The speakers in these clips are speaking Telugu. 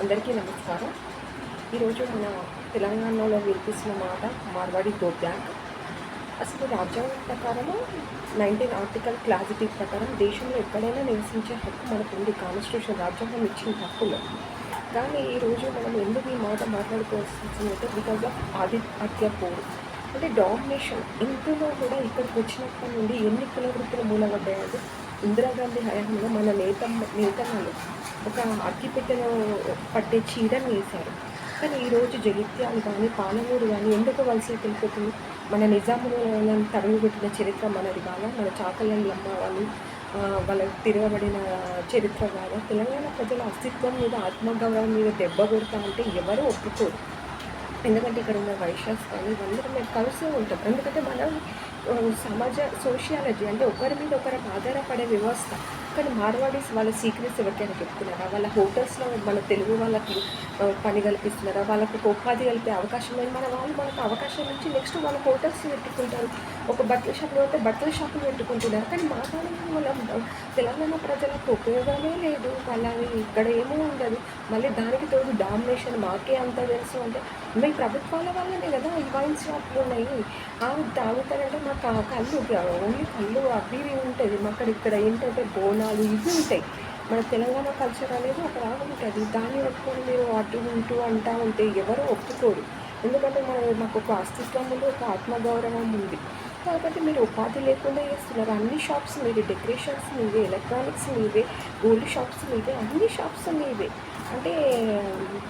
అందరికీ నమస్కారం. ఈరోజు మన తెలంగాణలో వినిపిస్తున్న మాట మార్వాడి గో బ్యాంక్. అసలు రాజ్యాంగం ప్రకారము నైన్టీన్ ఆర్టికల్ క్లాసిటీ ప్రకారం దేశంలో ఎక్కడైనా నివసించే హక్కు మనకు ఉంది కాన్స్టిట్యూషన్ రాజ్యాంగం ఇచ్చిన హక్కులు. కానీ ఈరోజు మనం ఎందుకు ఈ మాట మాట్లాడుకోవాల్సి వచ్చిందంటే బికాజ్ ఆఫ్ ఆధిపత్య పోరు. అంటే డామినేషన్. ఇంట్లో కూడా ఇక్కడికి వచ్చినప్పటి నుండి ఎన్ని కుల వృత్తులు మూలపడ్డాయంటే ఇందిరాగాంధీ హయాంలో మన నేత నేతలు ఒక అగ్గిపెట్టెను పట్టే చీరను వేశారు. కానీ ఈరోజు జగిత్యాలు కానీ పాలమూరు కానీ ఎందుకు వలసలు వెళ్ళిపోతుంది? మన నిజాములను తరుగుబెట్టిన చరిత్ర మనది కాదా? మన చాకలమ్మ వాళ్ళు వాళ్ళకి తిరగబడిన చరిత్ర కాదా? తెలంగాణ ప్రజల అస్తిత్వం మీద ఆత్మగౌరవం మీద దెబ్బ కొడతా అంటే ఎవరు ఒప్పుకోరు? ఎందుకంటే ఇక్కడ ఉన్న వైశ్యాస్ కానీ అందరూ మేము కలిసే ఉంటాం ఎందుకంటే మనం సమాజ సోషియాలజీ అంటే ఒకరి మీద ఒకరికి ఆధారపడే వ్యవస్థ. కానీ మార్వాడీస్ వాళ్ళ సీక్రెట్స్ ఎవరికైనా చెప్తున్నారా? వాళ్ళ హోటల్స్లో మన తెలుగు వాళ్ళకి పని కల్పిస్తున్నారా? వాళ్ళకు ఒక ఉపాధి కలిపే అవకాశం లేదు. మన వాళ్ళు మనకు అవకాశం ఇచ్చి నెక్స్ట్ వాళ్ళ హోటల్స్ పెట్టుకుంటారు. ఒక బట్టల షాపులో అయితే బట్టల షాపులు పెట్టుకుంటున్నారు. కానీ మా కాలంలో వాళ్ళ తెలంగాణ ప్రజలకు ఉపయోగమే లేదు. వాళ్ళని ఇక్కడ ఏమీ ఉండదు. మళ్ళీ దానికి తోడు డామినేషన్ మాకే అంత తెలుసు అంటే మీ ప్రభుత్వాల వల్లనే కదా ఈ వైన్ షాపులు ఉన్నాయి. ఆ తాగుతారంటే మాకు ఆ కళ్ళు ఓన్లీ కళ్ళు అవి ఇవి ఉంటుంది మాకు ఇక్కడ ఏంటంటే బోనాలు ఇవి ఉంటాయి. మన తెలంగాణ కల్చర్ అనేది ఒక లాగా ఉంటుంది. దాన్ని పట్టుకొని మీరు అటు ఇటు అంటా ఉంటే ఎవరు ఒప్పుకోరు. ఎందుకంటే మన మాకు ఒక అస్తిత్వం ఉంది ఒక ఆత్మగౌరవం ఉంది. కాబట్టి మీరు ఉపాధి లేకుండా చేస్తున్నారు. అన్ని షాప్స్ మీవే డెకరేషన్స్ మీవే ఎలక్ట్రానిక్స్ మీవే గోల్డ్ షాప్స్ మీవే అన్ని షాప్స్ మీవే అంటే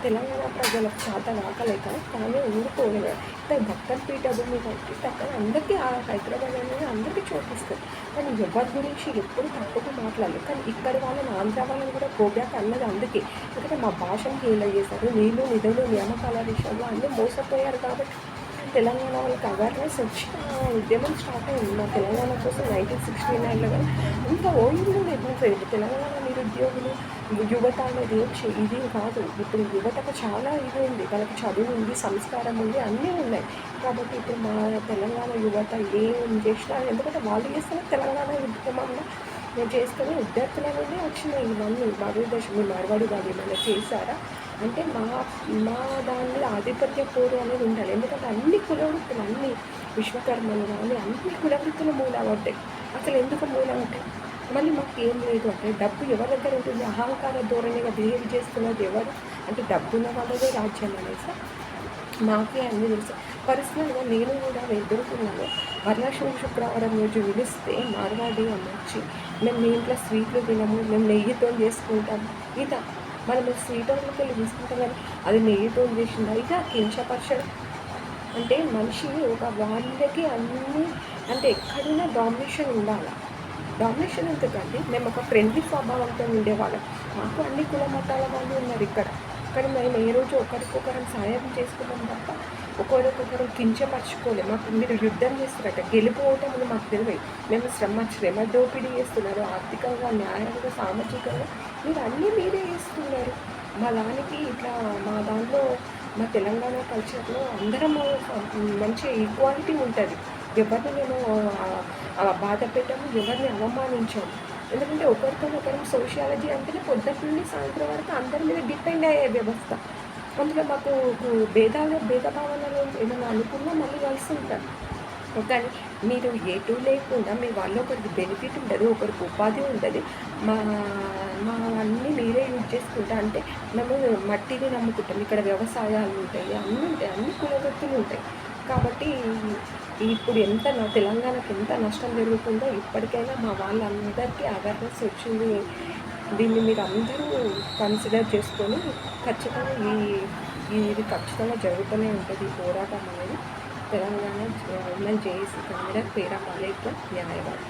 తెలంగాణ ప్రజలకు చాలా కాకలేక కానీ ఊరుకోలేదు. అంటే భక్తర్ పీఠ భూమి కాబట్టి అక్కడ అందరికీ ఆ హైదరాబాద్ అనేది అందరికీ చూపిస్తుంది. కానీ ఎవరి గురించి ఎప్పుడు తక్కువ మాట్లాడలేదు. కానీ ఇక్కడ వాళ్ళని ఆంధ్ర వాళ్ళని కూడా గోబ్యాక్ అన్నది అందుకే. ఎందుకంటే మా భాషను హీల చేశారు. నీళ్ళు నిధులు నియామకాల విషయంలో అన్నీ మోసపోయారు కాబట్టి తెలంగాణ వాళ్ళకి అవేర్నెస్ వచ్చి ఉద్యమం స్టార్ట్ అయింది. మా తెలంగాణ కోసం నైన్టీన్ సిక్స్టీ నైన్లో కానీ అంత ఓల్డ్ కూడా తెలంగాణ నిరుద్యోగులు యువత అనేది వచ్చి ఇది కాదు. ఇప్పుడు యువతకు చాలా ఇది ఉంది. వాళ్ళకి చదువు ఉంది సంస్కారం ఉంది అన్నీ ఉన్నాయి. కాబట్టి ఇప్పుడు మా తెలంగాణ యువత ఏం చేసినా ఎందుకంటే వాళ్ళు చేస్తున్న తెలంగాణ ఉద్యమంలో నేను చేసుకుని విద్యార్థుల నుండి వచ్చినాయి ఇవన్నీ. భారతదేశం మీ మార్వాడి వాళ్ళు ఏమైనా చేశారా? అంటే మా మా దానిలో ఆధిపత్య పోరు అనేది ఉండాలి. ఎందుకంటే అన్ని కులవృత్తులు అన్ని విశ్వకర్మలు కానీ అన్ని కులవృత్తులు మూల పడ్డాయి అసలు ఎందుకు మూల ఉంటాయి మళ్ళీ మాకు ఏం లేదు అంటే డబ్బు ఎవరి దగ్గర ఉంటుంది? అహంకార ధోరణిగా బిహేవ్ చేస్తున్నది ఎవరు? అంటే డబ్బు ఉన్న వాళ్ళదే రాజ్యం అనేసి మాకే అన్ని తెలుసు. పర్సనల్గా నేను కూడా ఎదుర్కొన్నాను. వరలక్ష్మి శుక్రవారం రోజు పిలిస్తే మార్వాడి అని వచ్చి మేము మీ ఇంట్లో స్వీట్లు తినము మేము నెయ్యితో చేసుకుంటాం. ఇదా మనం స్వీట్ వాళ్ళకి వెళ్ళి తీసుకుంటాం కానీ అది నెయ్యితో చేసిందా ఇదా కించపరచడం. అంటే మనిషి ఒక వాళ్ళకి అన్ని అంటే ఎక్కడైనా డామినేషన్ ఉండాలి? డామినేషన్ ఎందుకంటే మేము ఒక ఫ్రెండ్లీ స్వభావంతో ఉండేవాళ్ళం. మాకు అన్ని కుల మతాల వాళ్ళు ఉన్నారు ఇక్కడ. కానీ మేము ఏ రోజు ఒకరికొకరం సాయం చేసుకున్నాం తప్ప ఒకరికొకరు కించపరచుకోలేదు మాకు మీరు యుద్ధం చేస్తున్నారట గెలుపు ఓటములు మాకు తెలియదు. మేము శ్రమ శ్రమ దోపిడీ చేస్తున్నారు. ఆర్థికంగా న్యాయంగా సామాజికంగా మీరు అన్నీ మీరే చేస్తున్నారు. మా దానికి ఇట్లా మా దానిలో మా తెలంగాణ కల్చర్లో అందరం మంచి ఈక్వాలిటీ ఉంటుంది. ఎవరిని మేము బాధ పెట్టాము ఎవరిని అవమానించాము. ఎందుకంటే ఒకరితో ఒకరం సోషియాలజీ అంటేనే పొద్దుటి నుండి సాయంత్రం వరకు అందరి మీద డిపెండ్ అయ్యే వ్యవస్థ. అందులో మాకు భేదాలు భేదభావనలు ఏమైనా అనుకున్నా మళ్ళీ కలిసి ఉంటారు. కానీ మీరు ఎటు లేకుండా మీ వాళ్ళు ఒకరికి బెనిఫిట్ ఉండదు ఒకరికి ఉపాధి ఉండదు. మా మా అన్నీ మీరే యూజ్ చేసుకుంటా అంటే మేము మట్టిని నమ్ముకుంటాం. ఇక్కడ వ్యవసాయాలు ఉంటాయి అన్నీ ఉంటాయి అన్ని కులవృత్తులు ఉంటాయి. కాబట్టి ఇప్పుడు ఎంత తెలంగాణకు తెలంగాణకి ఎంత నష్టం జరుగుతుందో ఇప్పటికైనా మా వాళ్ళందరికీ అవేర్నెస్ వచ్చింది. దీన్ని మీరు అందరూ కన్సిడర్ చేసుకొని ఖచ్చితంగా ఈ ఇది ఖచ్చితంగా జరుగుతూనే ఉంటుంది. ఈ పోరాటం అనేది తెలంగాణ ఉమెన్ జేఏసీ కన్నడ పేరా పాలేక న్యాయవాది.